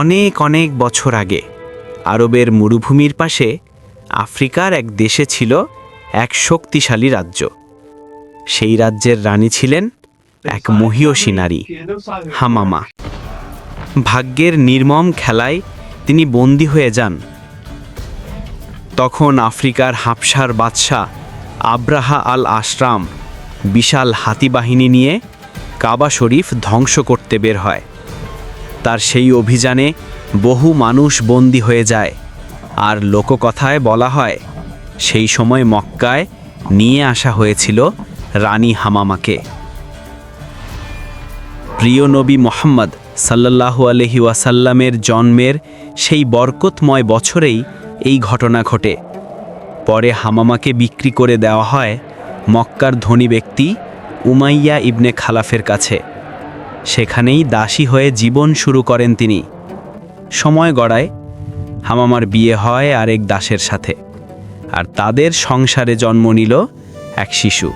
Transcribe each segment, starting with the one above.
অনেক অনেক বছর আগে আরবের মরুভূমির পাশে আফ্রিকার এক দেশে ছিল এক শক্তিশালী রাজ্য। সেই রাজ্যের রানী ছিলেন এক মহীয়সী নারী, হামামা। ভাগ্যের নির্মম খেলায় তিনি বন্দী হয়ে যান। তখন আফ্রিকার হাফসার বাদশাহ আব্রাহা আল আশরাম বিশাল হাতিবাহিনী নিয়ে কাবা শরীফ ধ্বংস করতে বের হয়। তার সেই অভিযানে বহু মানুষ বন্দী হয়ে যায়। আর লোককথায় বলা হয়, সেই সময় মক্কায় নিয়ে আসা হয়েছিল রানী হামামাকে। প্রিয় নবী মোহাম্মদ সাল্লাল্লাহু আলহি ওয়াসাল্লামের জন্মের সেই বরকতময় বছরেই এই ঘটনা ঘটে। পরে হামামাকে বিক্রি করে দেওয়া হয় মক্কার ধনী ব্যক্তি উমাইয়া ইবনে খালাফের কাছে। সেখানেই দাসী হয়ে জীবন শুরু করেন তিনি। সময় গড়ায়, হামামার বিয়ে হয় আরেক দাসের সাথে, আর তাদের সংসারে জন্ম নিল এক শিশু,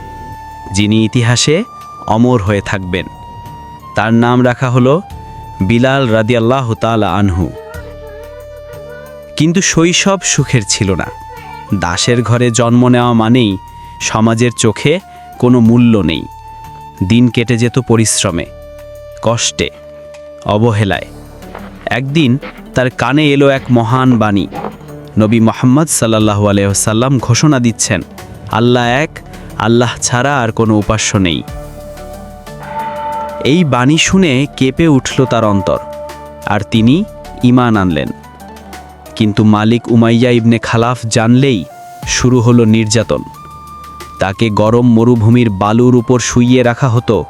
যিনি ইতিহাসে অমর হয়ে থাকবেন। তার নাম রাখা হলো বিলাল রাদিয়াল্লাহ তালা আনহু। কিন্তু শৈশব সুখের ছিল না। দাসের ঘরে জন্ম নেওয়া মানেই সমাজের চোখে কোনো মূল্য নেই। দিন কেটে যেত পরিশ্রমে। কষ্টে, অবহেলায়। একদিন তার কানে এলো এক মহান বাণী। নবী মোহাম্মদ সাল্লাহু আলহ্লাম ঘোষণা দিচ্ছেন, আল্লাহ এক, আল্লাহ ছাড়া আর কোনো উপাস্য নেই। এই বাণী শুনে কেঁপে উঠল তার অন্তর, আর তিনি ইমান আনলেন। কিন্তু মালিক উমাইয়া ইবনে খালাফ জানলেই শুরু হলো নির্যাতন। তাকে গরম মরুভূমির বালুর উপর শুইয়ে রাখা হতো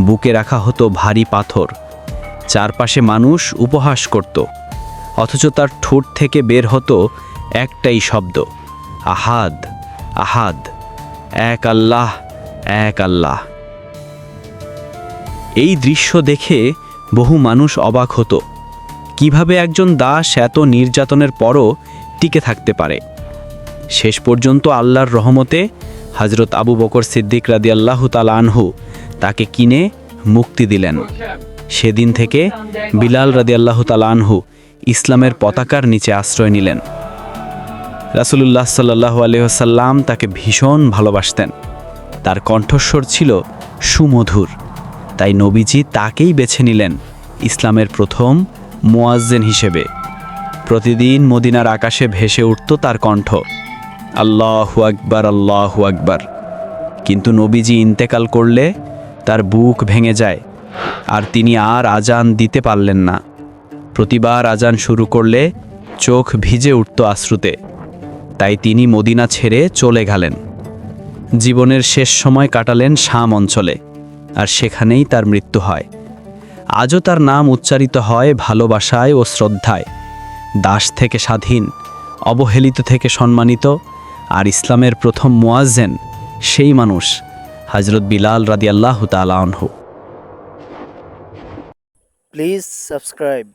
বুকে রাখা হতো ভারী পাথর। চারপাশে মানুষ উপহাস করত। অথচ তার ঠোঁট থেকে বের হতো একটাই শব্দ, আহাদ আহাদ, এক আল্লাহ এক আল্লাহ। এই দৃশ্য দেখে বহু মানুষ অবাক হতো, কীভাবে একজন দাস এত নির্যাতনের পরও টিকে থাকতে পারে। শেষ পর্যন্ত আল্লাহর রহমতে হজরত আবু বকর সিদ্দিক রাদি আল্লাহ আনহু তাকে কিনে মুক্তি দিলেন। সেদিন থেকে বিলাল রাদি আল্লাহ আনহু ইসলামের পতাকার নিচে আশ্রয় নিলেন। রাসুলুল্লাহ সাল্লাহ আলহ্লাম তাকে ভীষণ ভালোবাসতেন। তার কণ্ঠস্বর ছিল সুমধুর, তাই নবীজি তাকেই বেছে নিলেন ইসলামের প্রথম মোয়াজ্জেন হিসেবে। প্রতিদিন মদিনার আকাশে ভেসে উঠত তার কণ্ঠ। আল্লাহু আকবার আল্লাহু আকবার। কিন্তু নবীজি ইন্তেকাল করলে তার বুক ভেঙে যায় আর তিনি আর আজান দিতে পারলেন না। প্রতিবার আজান শুরু করলে চোখ ভিজে উঠত আশ্রুতে। তাই তিনি মদিনা ছেড়ে চলে গেলেন। জীবনের শেষ সময় কাটালেন শাম অঞ্চলে আর সেখানেই তার মৃত্যু হয়। আজও তার নাম উচ্চারিত হয় ভালোবাসায় ও শ্রদ্ধায়। দাস থেকে স্বাধীন, অবহেলিত থেকে সম্মানিত আর ইসলামের প্রথম মোয়াজেন সেই মানুষ হজরত বিলাল রাদিয়াল্লাহ তালাহ প্লিজ সাবস্ক্রাইব.